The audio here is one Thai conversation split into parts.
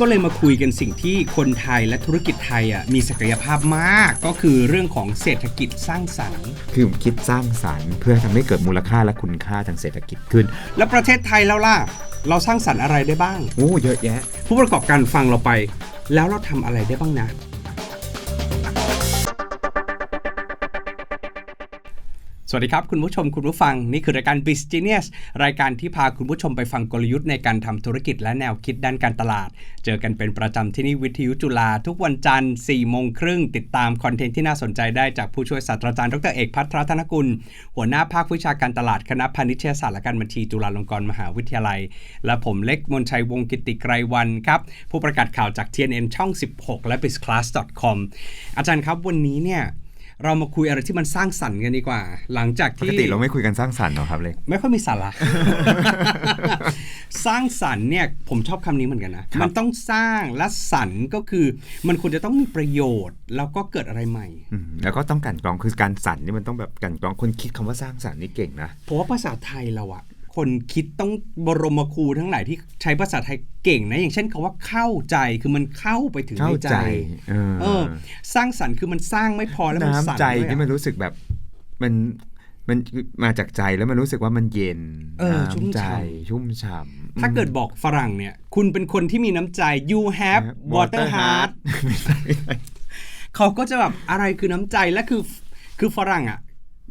ก็เลยมาคุยกันสิ่งที่คนไทยและธุรกิจไทยอะมีศักยภาพมากก็คือเรื่องของเศรษฐกิจสร้างสรรค์ คือคิดสร้างสรรค์ เพื่อทำให้เกิดมูลค่าและคุณค่าทางเศรษฐกิจขึ้น แล้วประเทศไทยแล้วล่ะ เราสร้างสรรค์อะไรได้บ้างโอ้เยอะแยะ ผู้ประกอบการฟังเราไป แล้วเราทำอะไรได้บ้างนะ วัสดีครับ คุณผู้ชมคุณผู้ฟัง นี่คือรายการ b u s i n e s s รายการที่พาคุณผู้ชมไปฟังกลยุทธ์ในการทำธุรกิจและแนวคิดด้านการตลาด เจอกันเป็นประจำที่นี่วิทยุจุฬาทุกวันจันทร์4โมงครึ่งติดตามคอนเทนต์ที่น่าสนใจได้จากผู้ช่วยศาสตราจารย์ดรเอกพัฒรัตนกุล หัวหน้าภาควิชาการตลาดคณะพาณิชยศาสตร์และการบัญชีจุฬาลงกรณ์มหาวิทยาลัย และผมเล็กมนชัยวงศ์กิติไกรวันครับผู้ประกาศข่าวจาก TNN ช่อง 16 และ bizclass.com อาจารย์ครับวันนี้เนี่ย เรามาคุยอะไรที่มันสร้างสรรค์กันดีกว่า หลังจากปที่กติเราไม่คุยกันสร้างสรรค์หรอครับเล็ก ไม่ค่อยมีสาระ สร้างสรรค์เนี่ยผมชอบคำนี้เหมือนกันนะ ครับ มันต้องสร้างและสรรค์ก็คือมันควรจะต้องมีประโยชน์ แล้วก็เกิดอะไรใหม่ อืมแล้วก็ต้องกลันกรองคือการสรรนี่มันต้องแบบกลันกรองคนคิดคำว่าสร้างสรรค์นี่เก่งนะเพราะว่าภาษาไทยเราอะ คนคิดต้องบรมครูทั้งหลายที่ใช้ภาษาไทยเก่งนะ อย่างเช่นคาว่าเข้าใจคือมันเข้าไปถึงเข้าในใจใจเออเออ สร้างสรรค์คือมันสร้างไม่พอแล้วมันสรรน้ำใจด้วยอะที่มันรู้สึกแบบมันมันมาจากใจแล้วมันรู้สึกว่ามันเย็นเออชุ่มน้ำใจฉ่ำชุ่มฉ่ำถ้าเกิดบอกฝรั่งเนี่ย คุณเป็นคนที่มีน้ำใจ you have water heart ไม่ใช่ไม่ใช่เขาก็จะแบบอะไรคือน้ำใจและคือคือฝรั่งอะ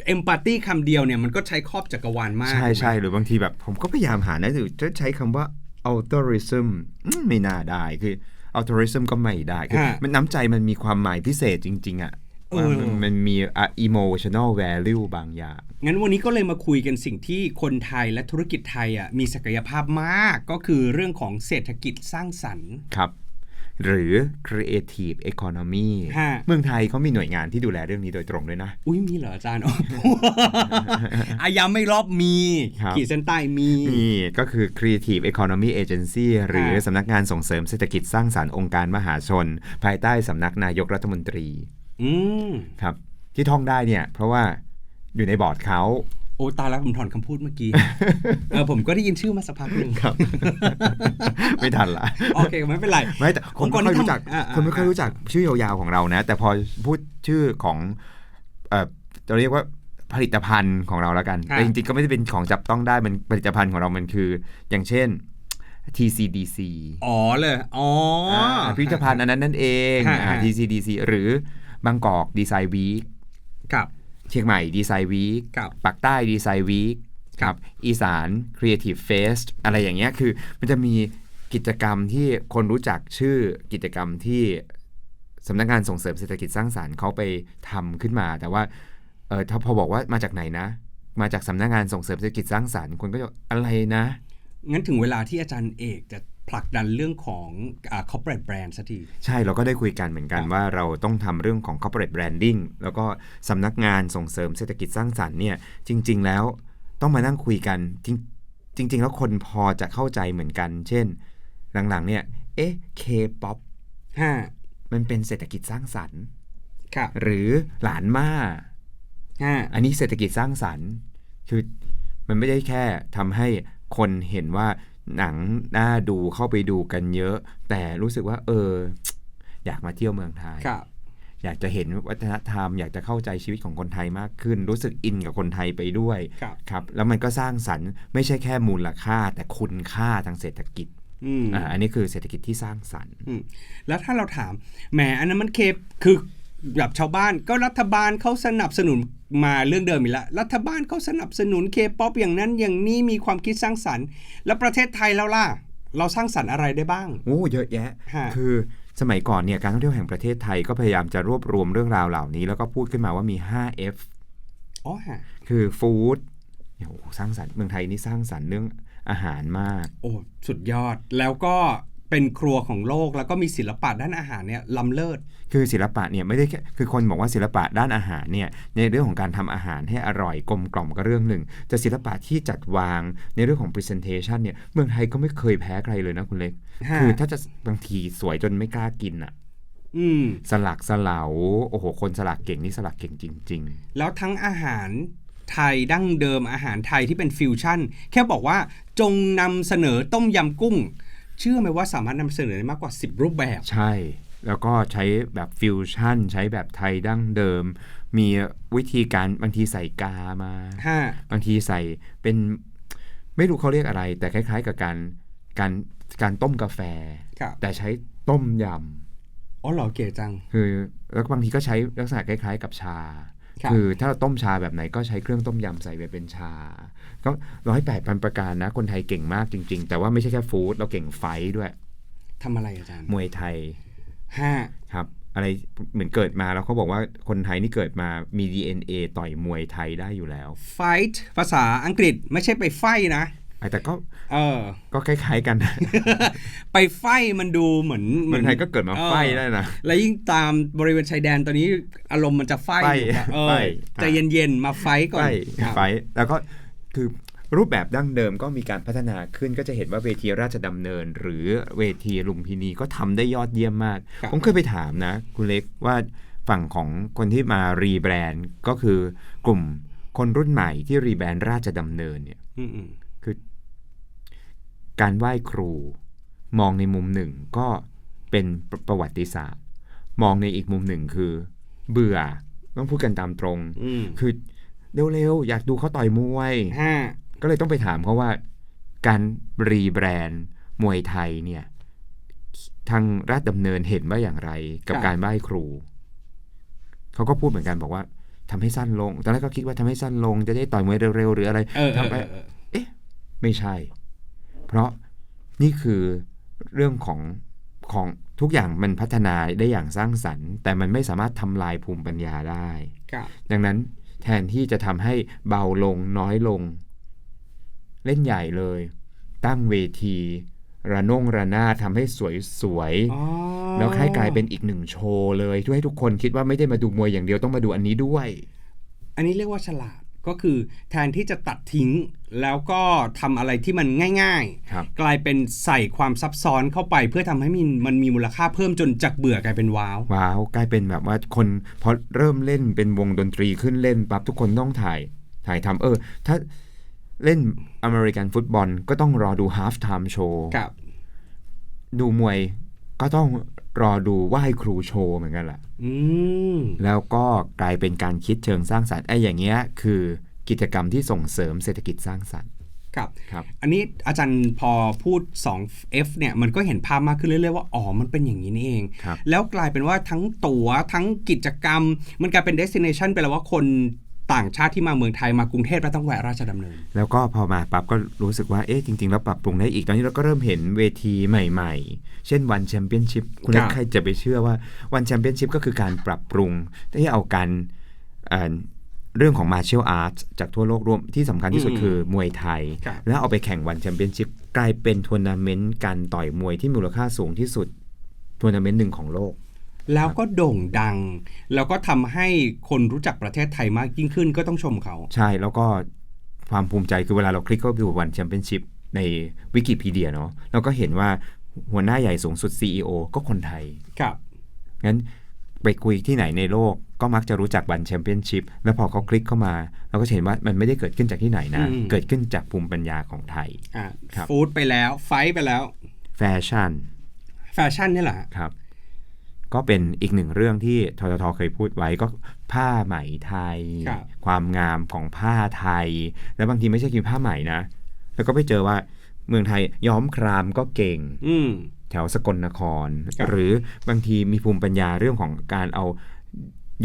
เอมพัตตีคำเดียวเนี่ยมันก็ใช้ครอบจักรวาลมาก ใช่ใช่หรือบางทีแบบผมก็พยายามหานะหรือจะใช้คำว่า altruism อืมไม่น่าได้คือ altruism ก็ไม่ได้คือมันน้ำใจมันมีความหมายพิเศษจริง ๆอะว่ามันมันมีอะ emotional value บางอย่าง งั้นวันนี้ก็เลยมาคุยกันสิ่งที่คนไทยและธุรกิจไทยอะมีศักยภาพมากก็คือเรื่องของเศรษฐกิจสร้างสรรค์ครับ หรือ creative economy ฮะเมืองไทยเขามีหน่วยงานที่ดูแลเรื่องนี้โดยตรงด้วยนะ อุ้ยมีเหรออาจารย์อายาไม่รอบมีครับขีดเส้นใต้มีนี่ก็คือ Creative Economy Agency หรือฮะสำนักงานส่งเสริมเศรษฐกิจสร้างสารรค์องค์การมหาชน ภายใต้สำนักนายกรัฐมนตรี อืมครับ ที่ท่องได้เนี่ย เพราะว่าอยู่ในบอร์ดเขา โอ้ตายแล้วผมถอนคำพูดเมื่อกี้ เออผมก็ได้ยินชื่อมาสักพักหนึ่งครับ ไม่ทันละโอเคไม่เป็นไรไม่แต่คนไม่ค่อยรู้จักอ่าอ่าคนไม่ค่อยรู้จักชื่อยาวๆของเรานะ แต่พอพูดชื่อของเอ่อจะเรียกว่าผลิตภัณฑ์ของเราแล้วกันค่ะแต่จริงๆก็ไม่ได้เป็นของจับต้องได้มันผลิตภัณฑ์ของเรามันคือ อย่างเช่น TCDC อ๋อเลย อ๋อออ่าพิพิธภัณฑ์อันนั้นนั่นเองฮะอ่าฮะ TCDC หรือบางกอกดีไซน์วีคกับเชียงใหม่ดีไซน์วีคกับปักใต้ดีไซน์วีคครับอีสาน Creative Fest อะไรอย่างเงี้ยคือมันจะมีกิจกรรมที่คนรู้จักชื่อกิจกรรมที่สำนักงานส่งเสริมเศรษฐกิจสร้างสารรค์เขาไปทำขึ้นมา แต่ว่าเออถ้าพอบอกว่ามาจากไหนนะ มาจากสำนักงานส่งเสริมเศรษฐกิจสร้างสารรค์คนก็จะอะไรนะงั้นถึงเวลาที่อาจารย์เอกจะ ผลักดันเรื่องของอ่า corporate brand สักที ใช่เราก็ได้คุยกันเหมือนกันครับว่าเราต้องทำเรื่องของ corporate branding แล้วก็สำนักงานส่งเสริมเศรษฐกิจสร้างสรรค์เนี่ยจริง ๆ แล้วต้องมานั่งคุยกันจริงจริงๆแล้วคนพอจะเข้าใจเหมือนกัน เช่น หลังๆ เนี่ยเอ๊ะ K-pop ห้ามันเป็นเศรษฐกิจสร้างสรรค์ครับหรือหลานม่าห้าอันนี้เศรษฐกิจสร้างสรรค์ คือมันไม่ได้แค่ทำให้คนเห็นว่า หนังน่าดูเข้าไปดูกันเยอะ แต่รู้สึกว่า เออ อยากมาเที่ยวเมืองไทยครับอยากจะเห็นวัฒนธรรม อยากจะเข้าใจชีวิตของคนไทยมากขึ้น รู้สึกอินกับคนไทยไปด้วยครับครับแล้วมันก็สร้างสรรค์ไม่ใช่แค่มูลค่า แต่คุณค่าทางเศรษฐกิจอืมอ่าอันนี้คือเศรษฐกิจที่สร้างสรรค์อืมแล้วถ้าเราถามแหมอันนั้นมันเคคือ แบบชาวบ้านก็รัฐบาลเขาสนับสนุนมาเรื่องเดิมอีกแล้วรัฐบาลเขาสนับสนุนเคป๊อปอย่างนั้นอย่างนี้มีความคิดสร้างสรรค์ แล้วประเทศไทยแล้วล่ะ เราสร้างสรรค์อะไรได้บ้างโอ้เยอะแยะฮะคือสมัยก่อนเนี่ยการท่องเที่ยวแห่งประเทศไทยก็พยายามจะรวบรวมเรื่องราวเหล่านี้ แล้วก็พูดขึ้นมาว่ามี 5F อ๋อฮะคือฟู้ดโอ้โหสร้างสรรค์เมืองไทยนี่สร้างสรรค์เรื่องอาหารมาก โอ้สุดยอดแล้วก็ เป็นครัวของโลกแล้วก็มีศิลปะด้านอาหารเนี่ยล้ำเลิศ คือศิลปะเนี่ยไม่ได้แค่คือคนบอกว่าศิลปะด้านอาหารเนี่ยในเรื่องของการทำอาหารให้อร่อยกลมกล่อมก็เรื่องหนึ่งแต่ศิลปะที่จัดวางในเรื่องของ presentation เนี่ยเมืองไทยก็ไม่เคยแพ้ใครเลยนะคุณเล็กฮะคือถ้าจะบางทีสวยจนไม่กล้ากินอะอืมสลักสลาวโอ้โห คนสลักเก่งนี่สลักเก่งจริงแล้วทั้งอาหารไทยดั้งเดิมอาหารไทยที่เป็นฟิวชั่น แค่บอกว่าจงนำเสนอต้มยำกุ้ง เชื่อไหมว่าสามารถนำเสนอได้มากกว่า 10 รูปแบบ ใช่ แล้วก็ใช้แบบฟิวชั่น ใช้แบบไทยดั้งเดิม มีวิธีการบางทีใส่กามาห้าบางทีใส่เป็นไม่รู้เขาเรียกอะไร แต่คล้าย ๆ กับการการการต้มกาแฟ ครับ แต่ใช้ต้มยอ๋อเหรอเก๋จังำคือแล้วก็บางทีก็ใช้ลักษณะคล้าย ๆ กับชา ครับ คือถ้าเราต้มชาแบบไหนก็ใช้เครื่องต้มยำใส่ไปเป็นชา ก็ร้อยแปดพันประการนะ คนไทยเก่งมากจริง ๆ แต่ว่าไม่ใช่แค่ฟู้ดเราเก่งไฟท์ด้วย ทำอะไรอาจารย์มวยไทยห้าครับ อะไรเหมือนเกิดมาแล้วเขาบอกว่าคนไทยนี่เกิดมามี DNA ต่อยมวยไทยได้อยู่แล้ว fight ภาษาอังกฤษไม่ใช่ไปไฟนะแต่ก็เออ ก็คล้ายๆกันนะไปไฟมันดูเหมือนเมืองไทยก็เกิดมาไฟได้นะ แล้วยิ่งตามบริเวณชายแดนตอนนี้อารมณ์มันจะไฟไฟอยู่อะเออไฟใจเย็นๆ มาไฟก่อนไฟครับ ไฟแล้วก็ คือรูปแบบดั้งเดิมก็มีการพัฒนาขึ้นก็จะเห็นว่าเวทีราชดำเนิน หรือเวทีลุมพินีก็ทำได้ยอดเยี่ยมมากครับผมเคยไปถามนะ คุณเล็กว่าฝั่งของคนที่มารีแบรนด์ก็คือกลุ่มคนรุ่นใหม่ที่รีแบรนด์ราชดำเนินเนี่ยอืมคือการไหว้ครู มองในมุมหนึ่งก็เป็นประประวัติศาสตร์ มองในอีกมุมหนึ่งคือ เบื่อต้องพูดกันตามตรงๆอืมคือ เร็วๆ อยากดูเขาต่อยมวย ห้า ก็เลยต้องไปถามเขาว่า การรีแบรนด์มวยไทยเนี่ย ทางราชดำเนินเห็นว่าอย่างไรกับ การไหว้ครู เขาก็พูดเหมือนกันบอกว่าทำให้สั้นลง ตอนแรกก็คิดว่าทำให้สั้นลงจะได้ต่อยมวยเร็วๆ หรืออะไรเออเออทำไป เออเออไม่ใช่ เพราะนี่คือเรื่องของของทุกอย่างมันพัฒนาได้อย่างสร้างสรรค์ แต่มันไม่สามารถทำลายภูมิปัญญาได้ ครับ ดังนั้น แทนที่จะทำให้เบาลงน้อยลง เล่นใหญ่เลย ตั้งเวที ระนงระนาดทำให้สวยๆอ๋อแล้วให้กลายเป็นอีกหนึ่งโชว์เลยช่วยให้ทุกคนคิดว่าไม่ได้มาดูมวยอย่างเดียวต้องมาดูอันนี้ด้วย อันนี้เรียกว่าฉลาด ก็คือแทนที่จะตัดทิ้งแล้วก็ทำอะไรที่มันง่ายครับๆกลายเป็นใส่ความซับซ้อนเข้าไป เพื่อทำให้มันมันมีมูลค่าเพิ่มจนจากเบื่อกลายเป็นว้าว ว้าวกลายเป็นแบบว่าคนพอเริ่มเล่นเป็นวงดนตรีขึ้นเล่นปั๊บทุกคนต้องถ่ายถ่ายทำเออ ถ้าเล่นอเมริกันฟุตบอลก็ต้องรอดูฮา f ไทม์โชว์ครับดูมวยก็ต้อง รอดูไหว้ครูโชว์เหมือนกันแหละอืมแล้วก็กลายเป็นการคิดเชิงสร้างสรรค์ไอ้อย่างเงี้ยคือกิจกรรมที่ส่งเสริมเศรษฐกิจสร้างสรรค์ครับครับอันนี้อาจารย์พอพูด 2F เนี่ยมันก็เห็นภาพมากขึ้นเรื่อยๆว่าอ๋อมันเป็นอย่างนี้นี่เองครับแล้วกลายเป็นว่าทั้งตั๋วทั้งกิจกรรม มันกลายเป็น destination ไปแล้วว่าคน ต่างชาติที่มาเมืองไทยมากรุงเทพแล้วต้องแวะราชดำเนิน แล้วก็พอมาปั๊บก็รู้สึกว่าเอ๊ะจริง ๆ แล้วปรับปรุงได้อีกตอนนี้เราก็เริ่มเห็นเวทีใหม่ ๆ เช่นวันแชมเปี้ยนชิพคุณเล็คกรับใครจะไปเชื่อว่าวันแชมเปี้ยนชิพก็คือการปรับปรุงที่เอาการเอ่อเรื่องของมาเชียลอาร์ตจากทั่วโลกรวมที่สำคัญที่สุดอืมคือมวยไทยครับแล้วเอาไปแข่งวันแชมเปี้ยนชิพกลายเป็นทัวร์นาเมนต์การต่อยมวยที่มูลค่าสูงที่สุดทัวร์นาเมนต์หนึ่งของโลก แล้วก็โด่งดัง แล้วก็ทำให้คนรู้จักประเทศไทยมากยิ่งขึ้นก็ต้องชมเขา ใช่แล้วก็ความภูมิใจคือเวลาเราคลิกเข้าไปดูวันแชมเปี้ยนชิพในวิกิพีเดียเนาะเราก็เห็นว่าหัวหน้าใหญ่สูงสุด CEO ก็คนไทย ครับ งั้นไปคุยที่ไหนในโลกก็มักจะรู้จักวันแชมเปี้ยนชิพแล้วพอเขาคลิกเข้ามา เราก็จะเห็นว่ามันไม่ได้เกิดขึ้นจากที่ไหนนะอืมเกิดขึ้นจากภูมิปัญญาของไทยอ่าครับฟู้ดไปแล้ว ไฟท์ไปแล้ว แฟชั่น แฟชั่นเนี่ยแหละครับ ก็เป็นอีกหนึ่งเรื่องที่ทททเคยพูดไว้ก็ผ้าไหมไทยครับความงามของผ้าไทย แล้วบางทีไม่ใช่เพียงผ้าไหมนะ แล้วก็ไปเจอว่าเมืองไทยย้อมครามก็เก่งอืมแถวสกลนครครับหรือบางทีมีภูมิปัญญาเรื่องของการเอา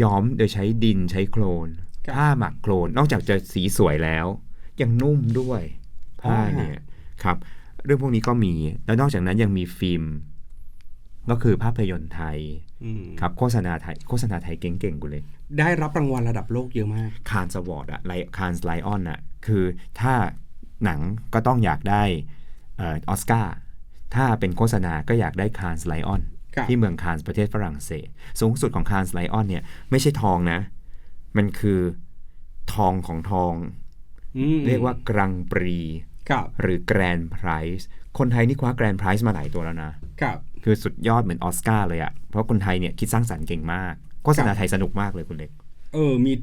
ย้อมโดยใช้ดินใช้โคลนผ้าหมักโคลนนอกจากจะสีสวยแล้ว ยังนุ่มด้วยผ้าเนี่ยครับ เรื่องพวกนี้ก็มีแล้วนอกจากนั้นยังมีฟิล์ม ก็คือภาพยนตร์ไทยอืมครับโฆษณาไทยโฆษณาไทยเก่งๆกูเลย ได้รับรางวัลระดับโลกเยอะมากคานสวอร์ดอะไลคานสไลออนอะคือถ้าหนังก็ต้องอยากได้เออสการ์ถ้าเป็นโฆษณาก็อยากได้คานสไลออนครับที่เมืองคานส์ประเทศฝรั่งเศส สูงสุดของคานส์ไลออนเนี่ยไม่ใช่ทองนะ มันคือทองของทองอืมเรียกว่ากรังปรีครับหรือแกรน d p ไพรส์คนไทยนี่คว้าแกรน d p ไพรส์มาหลายตัวแล้วนะครับ คือสุดยอดเหมือนออสการ์เลยอะเพราะคนไทยเนี่ยคิดสร้างสรรค์เก่งมากโฆษณาไทยสนุกมากเลยคุณเล็ก เออมี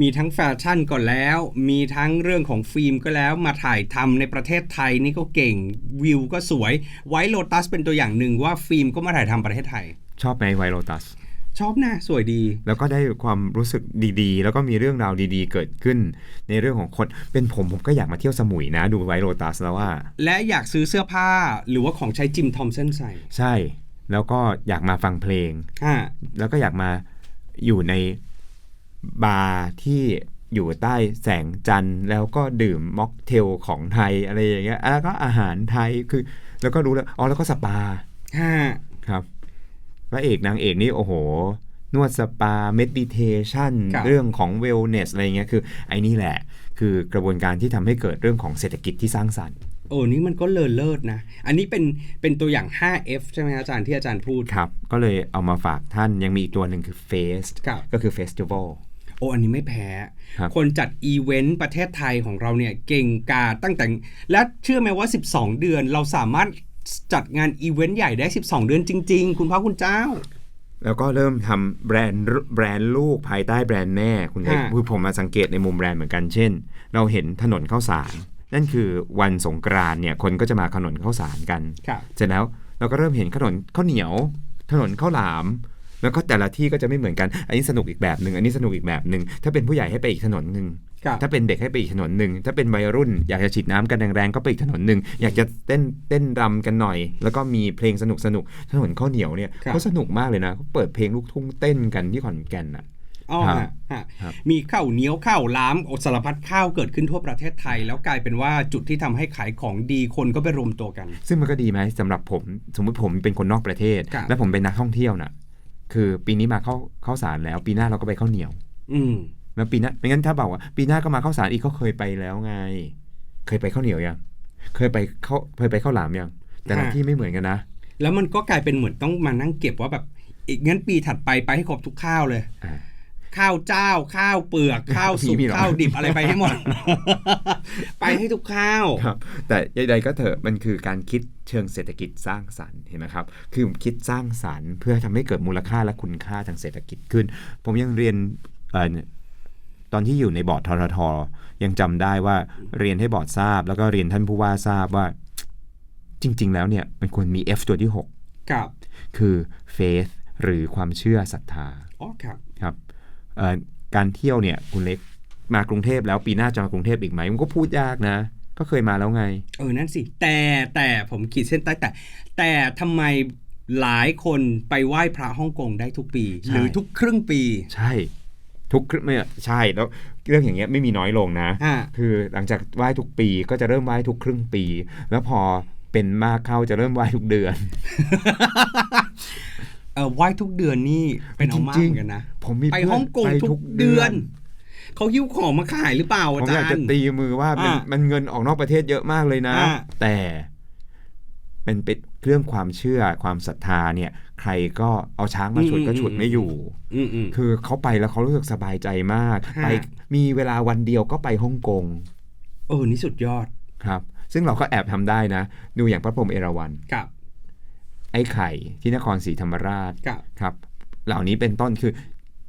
มีทั้งแฟชั่นก่อนแล้ว มีทั้งเรื่องของฟิล์มก็แล้วมาถ่ายทำในประเทศไทยนี่ก็เก่งวิวก็สวยไว t โ o ตัสเป็นตัวอย่างหนึ่งว่าฟิล์มก็มาถ่ายทำประเทศไทย ชอบไหมไวโรตัส ชอบนะสวยดี แล้วก็ได้ความรู้สึกดีๆ แล้วก็มีเรื่องราวดีๆ เกิดขึ้น ในเรื่องของคนเป็นผมผมก็อยากมาเที่ยวสมุยนะ ดูไวโรตัสแล้วว่า และอยากซื้อเสื้อผ้าหรือว่าของใช้จิมทอมสันใส่ใช่ แล้วก็อยากมาฟังเพลงอ่าแล้วก็อยากมาอยู่ในบาร์ที่อยู่ใต้แสงจันทร์แล้วก็ดื่มม็อกเทลของไทยอะไรอย่างเงี้ยแล้วก็อาหารไทยคือ แล้วก็รู้แล้วอ๋อแล้วก็สปาห้าครับพ ระเอกนางเอกนี่โอ้โห นวดสปาเมดิเทชันเรื่องของเวลเนสอะไรเงี้ยคือไอ้นี่แหละ คือกระบวนการที่ทำให้เกิดเรื่องของเศรษฐกิจที่สร้างสรรค์โอ้นี่มันก็เลอเลิศนะ อันนี้เป็นเป็นตัวอย่าง 5F ใช่ไหมอาจารย์ที่อาจารย์พูดครับ ก็เลยเอามาฝากท่านยังมีอีกตัวหนึ่งคือ Fest ครับก็คือ Festival โอ้อันนี้ไม่แพ้ครับคนจัดอีเวนต์ประเทศไทยของเราเนี่ยเก่งกาจตั้งแต่ และเชื่อไหมว่า 12 เดือนเราสามารถ จัดงานอีเวนต์ใหญ่ได้ 12 เดือนจริง ๆ คุณพระคุณเจ้า แล้วก็เริ่มทำแบรนด์แบรนด์ลูกภายใต้แบรนด์แม่คุณเล็กฮะ คือผมมาสังเกตในมุมแบรนด์เหมือนกันเช่น เราเห็นถนนข้าวสาร นั่นคือวันสงกรานต์เนี่ยคนก็จะมาถนนข้าวสารกัน ครับ เสร็จแล้วเราก็เริ่มเห็นถนนข้าวเหนียว ถนนข้าวหลาม แล้วก็แต่ละที่ก็จะไม่เหมือนกัน อันนี้สนุกอีกแบบหนึ่งอันนี้สนุกอีกแบบหนึ่งถ้าเป็นผู้ใหญ่ให้ไปอีกถนนหนึ่งครับ ถ้าเป็นเด็กให้ไปอีกถนนหนึ่งถ้าเป็นวัยรุ่นอยากจะฉีดน้ำกันแรงๆก็ไปอีกถนนหนึ่งอยากจะเต้นเต้นรำกันหน่อย แล้วก็มีเพลงสนุกสนุกๆถนนข้าวเหนียวเนี่ยครับเขาสนุกมากเลยนะเขาเปิดเพลงลูกทุ่งเต้นกันที่ขอนแก่นอะอ๋อครับฮะฮะครับมีข้าวเหนียวข้าวหล้ามโอสารพัดข้าวเกิดขึ้นทั่วประเทศไทย แล้วกลายเป็นว่าจุดที่ทำให้ขายของดีคนก็ไปรวมตัวกัน ซึ่งมันก็ดีไหมสำหรับผมสมมุติผมเป็นคนนอกประเทศครับแล้วผมเป็นนักท่องเที่ยวน่ะ คือปีนี้มาเข้าเข้าสารแล้ว ปีหน้าเราก็ไปข้าวเหนียว อืม แล้วปีหน้าไม่งั้นถ้าบอกว่าปีหน้าก็มาข้าวสารอีกก็เคยไปแล้วไง เคยไปข้าวเหนียวยังเคยไปข้าวเคยไปข้าวหลามยังแต่ละฮะที่ไม่เหมือนกันนะ แล้วมันก็กลายเป็นเหมือนต้องมานั่งเก็บว่าแบบ อีกงั้นปีถัดไปไปให้ครบทุกข้าวเลยอ่าข้าวเจ้า ข้าวเปลือก ข้าวสุกมีเหรอข้าวดิบอะไรไปให้หมด ไปให้ทุกข้าวครับ แต่ใดๆก็เถอะมันคือการคิดเชิงเศรษฐกิจสร้างสรรค์เห็นไหมครับ คือคิดสร้างสรรค์เพื่อทำให้เกิดมูลค่าและคุณค่าทางเศรษฐกิจขึ้น ผมยังเรียนเอ่อ ตอนที่อยู่ในบอร์ดทททยังจำได้ว่าเรียนให้บอร์ดทราบ แล้วก็เรียนท่านผู้ว่าทราบว่า จริง ๆ แล้วเนี่ยมันควรมี F ตัวที่กับ6คือ faith หรือความเชื่อศรัทธาอ๋อครับครับเอ่อการเที่ยวเนี่ยคุณเล็กมากรุงเทพแล้วปีหน้าจะมากรุงเทพอีกไหมมันก็พูดยากนะ ก็เคยมาแล้วไง เออนั่นสิ แต่แต่ผมขีดเส้นใต้แต่ แต่ทำไมหลายคนไปไหว้พระฮ่องกงได้ทุกปีใช่หรือทุกครึ่งปี ใช่ ทุกครึ่งไม่ใช่แล้วเรื่องอย่างเงี้ยไม่มีน้อยลงนะ อ่า คือหลังจากไหว้ทุกปีก็จะเริ่มไหว้ทุกครึ่งปี แล้วพอเป็นมากเข้าจะเริ่มไหว้ทุกเดือน เออไหว้ทุกเดือนนี่เป็นเอามากจริงๆเหมือนกันนะผมมีไปเพื่นฮ่องกงไปทุกเดือน เขาหิ้วของมาขายหรือเปล่าผอามจาอยากรจะย์ ตีมือว่ามันอ่ามันเงินออกนอกประเทศเยอะมากเลยนะ อ่า แต่เป็นเป็นเรื่องความเชื่อความศรัทธาเนี่ย ใครก็เอาช้างมาฉุดก็ฉุดไม่อยู่อืมอืมคือเขาไปแล้วเขารู้สึกสบายใจมากฮะไปมีเวลาวันเดียวก็ไปฮ่องกงเออนี่สุดยอดครับ ซึ่งเราก็แอบทำได้นะ ดูอย่างพระพรหมเอราวัณกับไอ้ไข่ที่นครศรีธรรมราชกับครับ เหล่านี้เป็นต้นคือ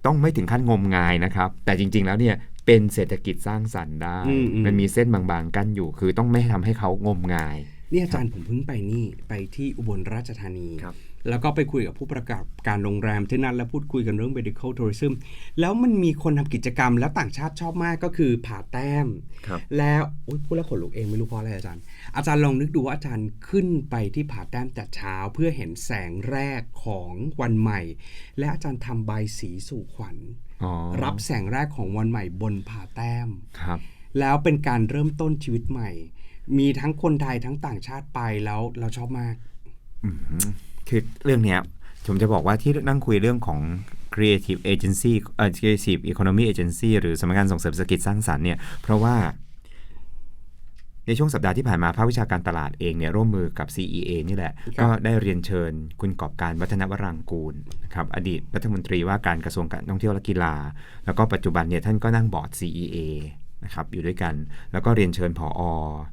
ต้องไม่ถึงขั้นงมงายนะครับ แต่จริง ๆ แล้วเนี่ยเป็นเศรษฐกิจสร้างสรรค์ได้อืมอืมมันมีเส้นบางๆ กั้นอยู่ คือต้องไม่ทำให้เขางมงาย นี่อาจารย์ผมเพิ่งไปนี่ไปที่อุบลราชธานีครับแล้วก็ไปคุยกับผู้ประกอบการโรงแรมที่นั่นแล้วพูดคุยกันเรื่อง medical tourism แล้วมันมีคนทำกิจกรรมแล้วต่างชาติชอบมากก็คือผ่าแต้มครับแล้วอุ๊ยพูดแล้วขนลุกเองไม่รู้เพราะอะไรอาจารย์ อาจารย์ลองนึกดูว่าอาจารย์ขึ้นไปที่ผาแต้มแต่เช้าเพื่อเห็นแสงแรกของวันใหม่ และอาจารย์ทำใบายสีสู่ขวัญอ๋อรับแสงแรกของวันใหม่บนผาแต้ม ครับ แล้วเป็นการเริ่มต้นชีวิตใหม่ มีทั้งคนไทยทั้งต่างชาติไปแล้วเราชอบมากอืมคือเรื่องเนี้ยผมจะบอกว่าที่นั่งคุยเรื่องของ creative agency เอ่อ creative economy agency หรือสำนักงานส่งเสริมเศรษฐกิจสร้างสรรค์เนี่ยเพราะว่าในช่วงสัปดาห์ที่ผ่านมาภาควิชาการตลาดเองเนี่ยร่วมมือกับ CEA นี่แหละครับก็ได้เรียนเชิญคุณกอบการวัฒนวรังกูลนะครับอดีตรัฐมนตรีว่าการกระทรวงการท่องเที่ยวและกีฬา แล้วก็ปัจจุบันเนี่ยท่านก็นั่งบอร์ด CEA นะครับอยู่ด้วยกัน แล้วก็เรียนเชิญผอ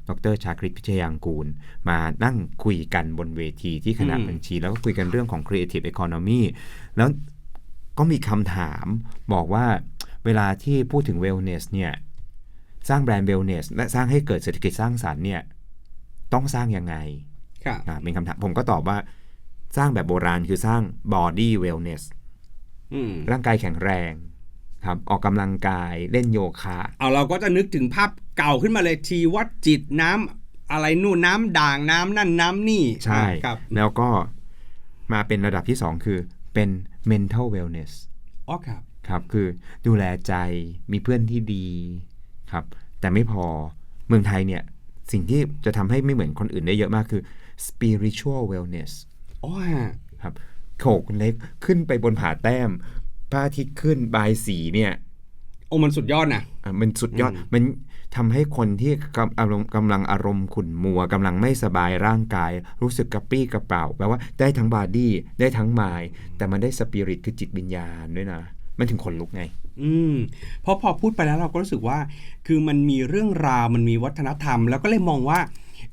ดรชาคริตพิชยางกูล มานั่งคุยกันบนเวทีที่คณะอืมบัญชี แล้วก็คุยกันเรื่องของ Creative Economy แล้วก็มีคำถามบอกว่าเวลาที่พูดถึง wellness เนี่ยสร้างแบรนด์ wellness และสร้างให้เกิดเศรษฐกิจสร้างสรรค์เนี่ยต้องสร้างยังไงครับอ่าเป็นคำถามผมก็ตอบว่าสร้างแบบโบราณคือสร้าง body wellness อืมร่างกายแข็งแรง ครับออกกำลังกายเล่นโยคะเอาเราก็จะนึกถึงภาพเก่าขึ้นมาเลยชีวัดจิตน้ำอะไรนู่นน้ำด่างน้ำนั่นน้ำนี่ใช่ครับแล้วก็มาเป็นระดับที่ 2 คือเป็น mental wellness อ๋อครับครับคือดูแลใจมีเพื่อนที่ดีครับแต่ไม่พอเมืองไทยเนี่ย สิ่งที่จะทำให้ไม่เหมือนคนอื่นได้เยอะมากคือ spiritual wellness อ๋อฮะครับโขกเล็กขึ้นไปบนผาแต้ม พระอาทิตย์ขึ้นบายสีเนี่ยโอ้มันสุดยอดนะอะมันสุดยอดอืมมันทำให้คนที่กำอารมณ์กำลังอารมณ์ขุ่นมัวกำลังไม่สบายร่างกาย รู้สึกกระปรี้กระเป๋าแปลว่าได้ทั้งบอดี้ได้ทั้งมายแต่มันได้สปิริตคือจิตวิญญาณด้วยนะมันถึงขนลุกไง อืมเพราะพอพูดไปแล้วเราก็รู้สึกว่า คือมันมีเรื่องราวมันมีวัฒนธรรม แล้วก็เลยมองว่า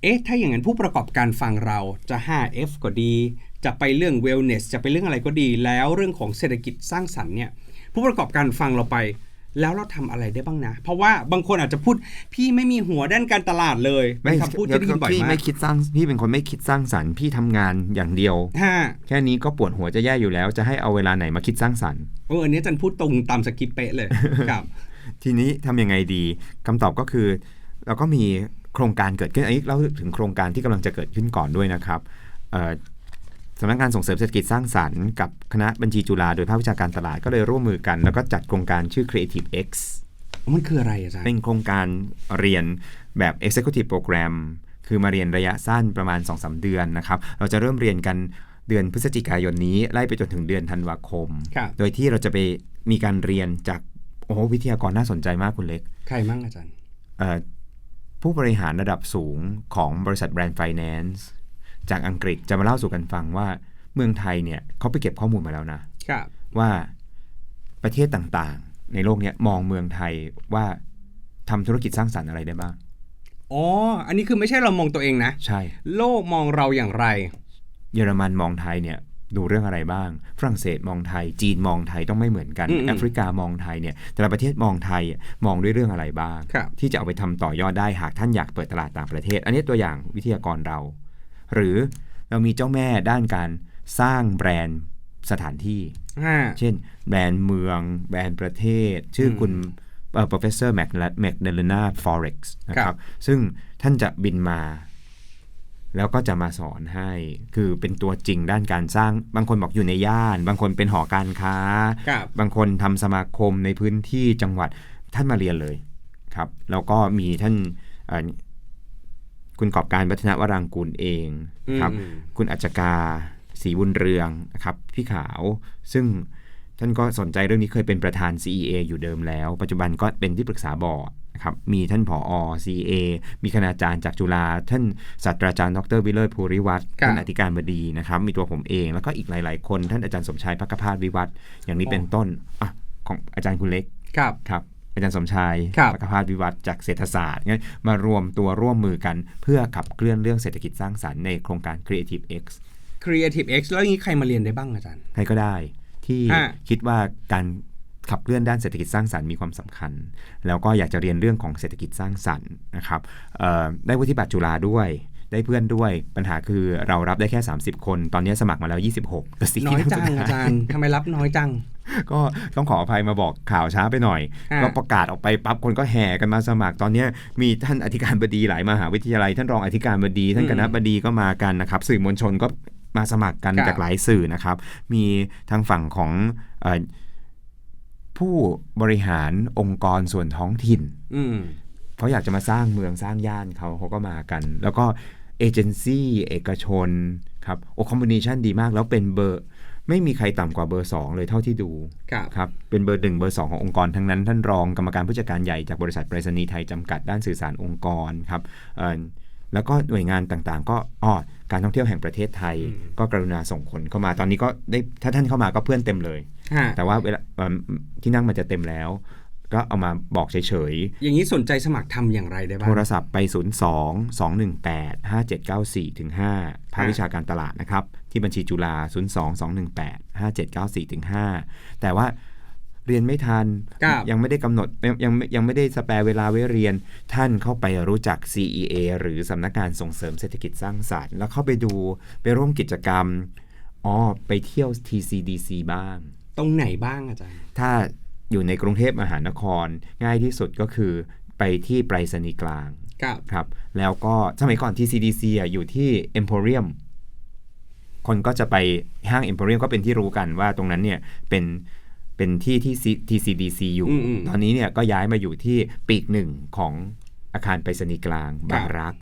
เอ๊ะ ถ้าอย่างนั้นผู้ประกอบการฟังเราจะ 5F ก็ดี จะไปเรื่อง wellness จะไปเรื่องอะไรก็ดี แล้วเรื่องของเศรษฐกิจสร้างสรรค์เนี่ยผู้ประกอบการฟังเราไป แล้วเราทำอะไรได้บ้างนะ เพราะว่าบางคนอาจจะพูดพี่ไม่มีหัวด้านการตลาดเลยเป็นคำพูดที่ได้ยินบ่อยพี่มาไม่กคิดสร้างพี่เป็นคนไม่คิดสร้างสรรค์พี่ทำงานอย่างเดียวฮะแค่นี้ก็ปวดหัวจะแย่อยู่แล้ว จะให้เอาเวลาไหนมาคิดสร้างสรรค์โอ้อันนี้อาจันพูดตรงตามสคริปต์เป๊ะเลยครับ ทีนี้ทำยังไงดีคำตอบก็คือ เราก็มีโครงการเกิดขึ้นอันนี้เราถึงโครงการที่กำลังจะเกิดขึ้นก่อนด้วยนะครับเอ่อ สำนักงานส่งเสริมเศรษฐกิจสร้างสรรค์กับคณะบัญชีจุฬาโดยภาควิชาการตลาดก็เลยร่วมมือกัน แล้วก็จัดโครงการชื่อ Creative X มันคืออะไรอาจารย์เป็นโครงการเรียนแบบ Executive Program คือมาเรียนระยะสั้นประมาณ 2-3 เดือนนะครับ เราจะเริ่มเรียนกันเดือนพฤศจิกายนนี้ไล่ไปจนถึงเดือนธันวาคมครับโดยที่เราจะไปมีการเรียนจากโอ้โหวิทยากรน่าสนใจมากคุณเล็ก ใครมั่งอาจารย์เอ่อผู้บริหารระดับสูงของบริษัทแบรนด์ไฟแนนซ์ จากอังกฤษจะมาเล่าสู่กันฟังว่าเมืองไทยเนี่ยเขาไปเก็บข้อมูลมาแล้วนะครับว่าประเทศต่างๆ ในโลกเนี้ยมองเมืองไทยว่าทำธุรกิจสร้างสรรค์อะไรได้บ้างอ๋ออันนี้คือไม่ใช่เรามองตัวเองนะ ใช่ โลกมองเราอย่างไร เยอรมันมองไทยเนี่ยดูเรื่องอะไรบ้าง ฝรั่งเศสมองไทย จีนมองไทยต้องไม่เหมือนกันอืมๆแอฟริกามองไทยเนี่ย แต่ละประเทศมองไทยอะมองด้วยเรื่องอะไรบ้างครับที่จะเอาไปทำต่อยอดได้หากท่านอยากเปิดตลาดต่างประเทศ อันนี้ตัวอย่างวิทยากรเรา หรือเรามีเจ้าแม่ด้านการสร้างแบรนด์สถานที่อ่าเช่น แบรนด์เมือง แบรนด์ประเทศ ชื่อคุณเอ่อ professor Mac Magdalena Forex นะคครัรับบซึ่งท่านจะบินมา แล้วก็จะมาสอนให้ คือเป็นตัวจริงด้านการสร้าง บางคนบอกอยู่ในย่าน บางคนเป็นหอการค้าครับบางคนทำสมาคมในพื้นที่จังหวัด ท่านมาเรียนเลยครับ แล้วก็มีท่านเอ่อ คุณกอบการวัฒนวรางกูลเองครับอืมคุณอัจจกาศรีบุญเรืองนะครับพี่ขาวซึ่งท่านก็สนใจเรื่องนี้เคยเป็นประธาน CEA อยู่เดิมแล้ว ปัจจุบันก็เป็นที่ปรึกษาบอร์ดนะครับมีท่านผอ CEA มีคณาจารย์จากจุฬาท่านศาสตราจารย์ดรวิเลอร์ภูริวัตรครับท่านอธิการบดีนะครับ มีตัวผมเองแล้วก็อีกหลาย ๆ คน ท่านอาจารย์สมชายพักพาสวิวัฒน์อย่างนี้เป็นต้นอะของอาจารย์คุณเล็กครับครับ อาจารย์สมชายครับพักพาสวิวัฒน์จากเศรษฐศาสตร์งั้นมารวมตัวร่วมมือกัน เพื่อขับเคลื่อนเรื่องเศรษฐกิจสร้างสรรค์ในโครงการ Creative X Creative X แล้วอย่างนี้ใครมาเรียนได้บ้างอาจารย์ ใครก็ได้ ที่ฮะคิดว่าการขับเคลื่อนด้านเศรษฐกิจสร้างสรรค์มีความสำคัญ แล้วก็อยากจะเรียนเรื่องของเศรษฐกิจสร้างสรรค์นะครับเอ่อได้วุฒิบัตรจุฬาด้วยได้เพื่อนด้วยปัญหาคือเรารับได้แค่ 30 คน ตอนนี้สมัครมาแล้ว 26แต่สิ่งน้อที่ยน่าจัสงนใจอาจารย์ทำไมรับน้อยจัง ก็ต้องขออภัยมาบอกข่าวช้าไปหน่อยฮะก็ประกาศออกไปปั๊บคนก็แห่กันมาสมัครตอนนี้มีท่านอธิการบดีหลายมหาวิทยาลัย ท่านรองอธิการบดี ท่านคณะบดีก็มากันนะครับสื่อมวลชนก็มาสมัครกันครับจากหลายสื่อนะครับ มีทางฝั่งของเอ่อผู้บริหารองค์กรส่วนท้องถิ่นอืมเขาอยากจะมาสร้างเมืองสร้างย่านเขาเขาก็มากัน แล้วก็เอเจนซี่เอกชนครับโอคอมบิเนชันดีมากแล้วเป็นเบอร์ ไม่มีใครต่ำกว่าเบอร์ 2 เลยเท่าที่ดูครับครับเป็นเบอร์หนึ่งเบอร์ 2 ขององค์กรทั้งนั้น ท่านรองกรรมการผู้จัดการใหญ่จากบริษัทไปรษณีย์ไทยจำกัดด้านสื่อสารองค์กรครับเอ่อแล้วก็หน่วยงานต่างๆ ก็อ้อการท่องเที่ยวแห่งประเทศไทยอืมก็กรุณาส่งคนเข้ามาตอนนี้ก็ได้ถ้าท่านเข้ามาก็เพื่อนเต็มเลยฮะแต่ว่าเวลาเอิ่มที่นั่งมันจะเต็มแล้ว ก็เอามาบอกเฉยๆ อย่างนี้สนใจสมัครทำอย่างไรได้บ้าง โทรศัพท์ไป 0 2 2 1 8 5 7 9 4ถึง5ภาควิชาการตลาดนะครับ ที่บัญชีจุฬา 0 2 2 1 8 5 7 9 4ถึง5แต่ว่าเรียนไม่ทันครับยังไม่ได้กำหนดยังยังยังไม่ได้สแปรเวลาไว้เรียน ท่านเข้าไปรู้จัก CEA หรือสำนักงานส่งเสริมเศรษฐกิจสร้างสรรค์ แล้วเข้าไปดูไปร่วมกิจกรรมอ๋อไปเที่ยว TCDC บ้าง ตรงไหนบ้างอาจารย์ ถ้า อยู่ในกรุงเทพมหานคร ง่ายที่สุดก็คือไปที่ไปรษณีย์กลางครับครับ แล้วก็สมัยก่อน TCDC อะอยู่ที่ Emporium คนก็จะไปห้าง Emporium ก็เป็นที่รู้กันว่าตรงนั้นเนี่ยเป็นเป็นที่ที่ C- TCDC อยู่อืมอืมตอนนี้เนี่ยก็ย้ายมาอยู่ที่ปีกหนึ่งของอาคารไปรษณีย์กลางบางครับรัก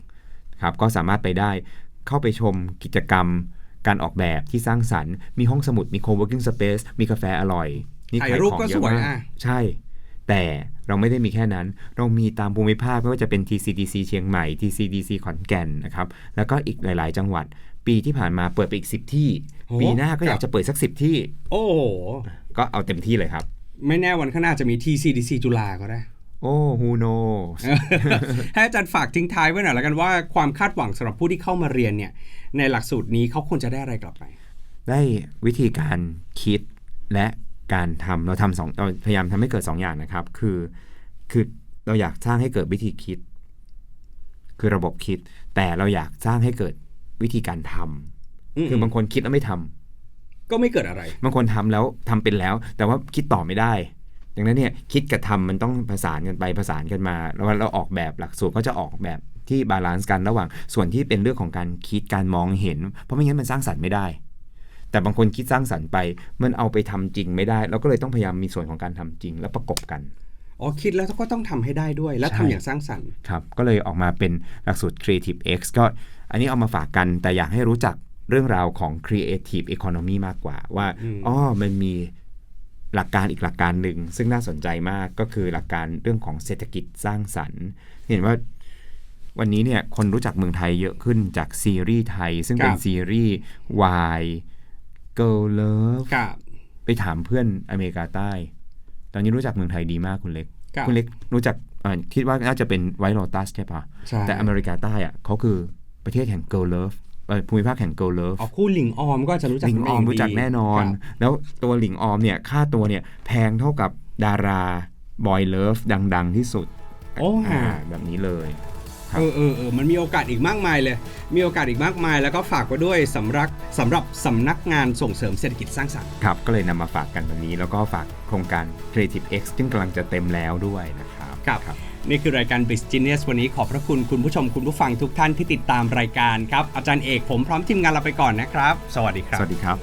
ครับ ก็สามารถไปได้เข้าไปชมกิจกรรมการออกแบบที่สร้างสรรค์ มีห้องสมุด มี co-working space มีกาแฟอร่อย นี่ถ่ายขายรูปของก็เยสอะวยมากอะใช่ แต่เราไม่ได้มีแค่นั้น เรามีตามภูมิภาคไม่ว่าจะเป็น TCDC เชียงใหม่ TCDC ขอนแก่นนะครับ แล้วก็อีกหลาย ๆ จังหวัด ปีที่ผ่านมาเปิดไปอีก 10 ที่โอ้ปีหน้าก็อยาครักบจะเปิดสัก 10 ที่ โอ้โหก็เอาเต็มที่เลยครับ ไม่แน่วันข้างหน้าจะมี TCDC จุฬาก็ได้โอ้ who knows ให้อาจารย์ฝากทิ้งท้ายไว้หน่อยแล้วกันว่าความคาดหวังสำหรับผู้ที่เข้ามาเรียนเนี่ยในหลักสูตรนี้เขาควรจะได้อะไรกลับไป ได้วิธีการคิดและ การทำเราทำสองเราพยายามทำให้เกิดสองอย่างนะครับ คือคือเราอยากสร้างให้เกิดวิธีคิด คือระบบคิด แต่เราอยากสร้างให้เกิดวิธีการทำอืมคือบางคนคิดแล้วไม่ทำก็ไม่เกิดอะไร บางคนทำแล้วทำเป็นแล้ว แต่ว่าคิดต่อไม่ได้ดังนั้นเนี่ยคิดกับทำมันต้องผสานกันไปผสานกันมา แล้วเราออกแบบหลักสูตรก็จะออกแบบที่บาลานซ์กันระหว่างส่วนที่เป็นเรื่องของการคิดการมองเห็น เพราะไม่งั้นมันสร้างสรรค์ไม่ได้ แต่บางคนคิดสร้างสรรค์ไป มันเอาไปทำจริงไม่ได้ เราก็เลยต้องพยายามมีส่วนของการทำจริง แล้วประกบกันอ๋อคิดแล้วก็ต้องทำให้ได้ด้วย และใช่ทำอย่างสร้างสรรค์ครับก็เลยออกมาเป็นหลักสูตร Creative X ก็อันนี้เอามาฝากกันแต่อยากให้รู้จักเรื่องราวของ Creative Economy มากกว่าว่าอืมอ๋อมันมีหลักการอีกหลักการหนึ่ง ซึ่งน่าสนใจมากก็คือหลักการเรื่องของเศรษฐกิจสร้างสรรค์ เห็นว่าวันนี้เนี่ยคนรู้จักเมืองไทยเยอะขึ้นจากซีรีส์ไทย ซึ่งเป็นครับซีรีส์ Y Girl Love กับไปถามเพื่อนอเมริกาใต้ ตอนนี้รู้จักเมืองไทยดีมากคุณเล็ก กับ คุณเล็กรู้จักเอ่อคิดว่าน่าจะเป็นไวโรตัสใช่ปะใช่ แต่อเมริกาใต้อะเขาคือประเทศแห่ง girl love เอ่อภูมิภาคแห่ง girl love อ๋อคู่หลิงออมก็จะรู้จักหลิงออมเป็รู้จักดีแน่นอน ครับ แล้วตัวหลิงออมเนี่ยค่าตัวเนี่ยแพงเท่ากับดาราบอยเลิฟดัง ๆ ที่สุดโอ้อ่าแบบนี้เลยครับ เออเออเออมันมีโอกาสอีกมากมายเลย มีโอกาสอีกมากมาย แล้วก็ฝากไว้ด้วยสำหรับสำหรับสำนักงานส่งเสริมเศรษฐกิจสร้างสรรค์ครับ ก็เลยนำมาฝากกันวันนี้ แล้วก็ฝากโครงการ Creative X ซึ่งกำลังจะเต็มแล้วด้วยนะครับครับนี่คือรายการ b i z Genius วันนี้ขอบพระคุณคุณผู้ชมคุณผู้ฟังทุกท่านที่ติดตามรายการครับ อาจารย์เอกผมพร้อมทีมงานเราไปก่อนนะครับ สวัสดีครับ สวัสดีครับ